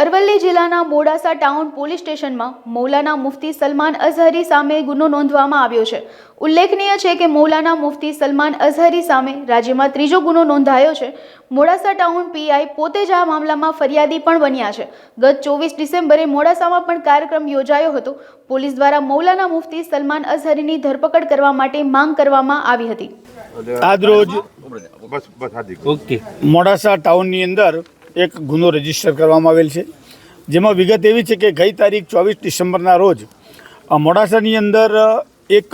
અરવલ્લી જિલ્લાના Modasa town police સ્ટેશનમાં મૌલાના મુફતી Salman Azahari સામે ગુનો નોંધવામાં આવ્યો છે. ઉલ્લેખનીય છે કે મૌલાના મુફતી સલમાન અઝહરી સામે રાજ્યમાં ત્રીજો ગુનો નોંધાયો છે. મોડાસા ટાઉન પીઆઈ પોતે જ આ મામલામાં ફરિયાદી પણ બન્યા છે. ગત ચોવીસ ડિસેમ્બરે મોડાસામાં પણ કાર્યક્રમ યોજાયો હતો. પોલીસ દ્વારા મૌલાના મુફતી સલમાન અઝહરીની ધરપકડ કરવા માટે માંગ કરવામાં આવી હતી. હાર્દિક ઓકે મોડાસા ટાઉનની અંદર એક ગુનો રજિસ્ટર કરવામાં આવેલ છે. જેમાં વિગત એવી છે કે ગઈ તારીખ ચોવીસ ડિસેમ્બરના રોજ મોડાસાની અંદર એક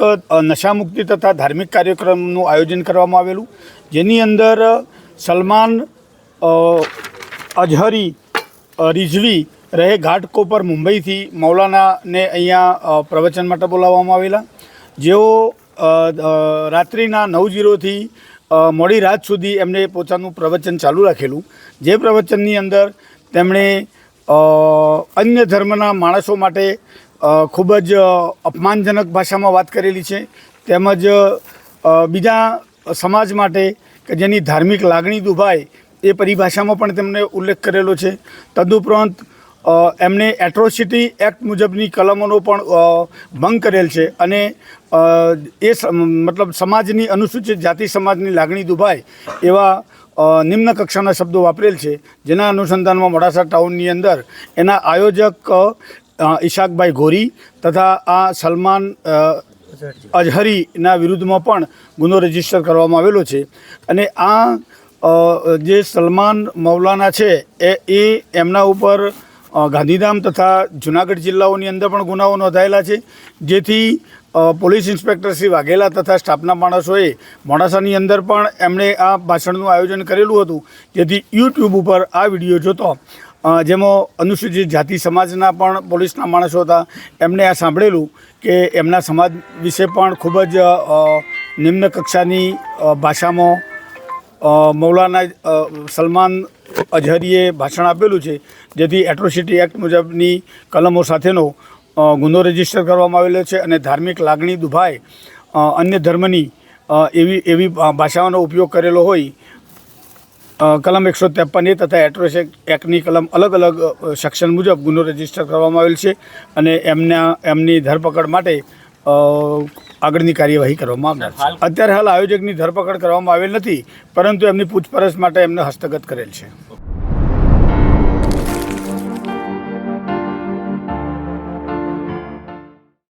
નશામુક્તિ તથા ધાર્મિક કાર્યક્રમનું આયોજન કરવામાં આવેલું. જેની અંદર સલમાન અજહરી રિઝવી, રહે ઘાટકોપર મુંબઈથી મૌલાનાને અહીંયા પ્રવચન માટે બોલાવવામાં આવેલા. જેઓ રાત્રિના નવ જીરોથી મોડી રાત સુધી એમણે પોતાનું પ્રવચન ચાલુ રાખેલું. જે પ્રવચનની અંદર તેમણે અન્ય ધર્મના માણસો માટે ખૂબ જ અપમાનજનક ભાષામાં વાત કરેલી છે. તેમજ બીજા સમાજ માટે કે જેની ધાર્મિક લાગણી દુભાય એ પરિભાષામાં પણ તેમણે ઉલ્લેખ કરેલો છે. તદુપરાંત અ, એમણે એટ્રોસિટી એક્ટ મુજબની કલમોનો પણ ભંગ કરેલ છે અને એ મતલબ સમાજની અનુસૂચિત જાતિ સમાજની લાગણી દુભાય એવા નિમ્ન કક્ષાના શબ્દો વાપરેલ છે. જેના અનુસંધાનમાં મોડાસા ટાઉનની અંદર એના આયોજક ઈશાકભાઈ ગોરી તથા આ સલમાન અઝહરીના વિરુદ્ધમાં પણ ગુનો રજિસ્ટર કરવામાં આવેલો છે. અને આ જે સલમાન મૌલાના છે એ એમના ઉપર ગાંધીધામ તથા જુનાગઢ જિલ્લાઓની અંદર પણ ગુનાઓ નોંધાયેલા છે. જેથી પોલીસ ઇન્સ્પેક્ટર શ્રી વાઘેલા તથા સ્ટાફના માણસોએ મોડાસાની અંદર પણ એમણે આ ભાષણનું આયોજન કરેલું હતું. જેથી યુટ્યુબ ઉપર આ વીડિયો જોતો. જેમાં અનુસૂચિત જાતિ સમાજના પણ પોલીસના માણસો હતા. એમણે આ સાંભળેલું કે એમના સમાજ વિશે પણ ખૂબ જ નિમ્ન કક્ષાની ભાષામાં મૌલાના સલમાન અઝહરીએ ભાષણ આપેલું છે, જેથી એટ્રોસિટી એક્ટ મુજબની કલમો સાથેનો ગુનો રજિસ્ટર કરવામાં આવેલો છે અને ધાર્મિક લાગણી દુભાય અન્ય ધર્મની એવી એવી ભાષાઓનો ઉપયોગ કરેલો હોય કલમ એકસો ત્રેપન એ તથા એટ્રોસ એક્ટની કલમ અલગ અલગ સેક્શન મુજબ ગુનો રજિસ્ટર કરવામાં આવેલ છે અને એમના, એમની ધરપકડ માટે આગળની કાર્યવાહી કરવામાં આવનાર છે. અત્યારે હાલ આયોજકની ધરપકડ કરવામાં આવેલ નથી પરંતુ એમની પૂછપરછ માટે એમને હસ્તગત કરેલ છે.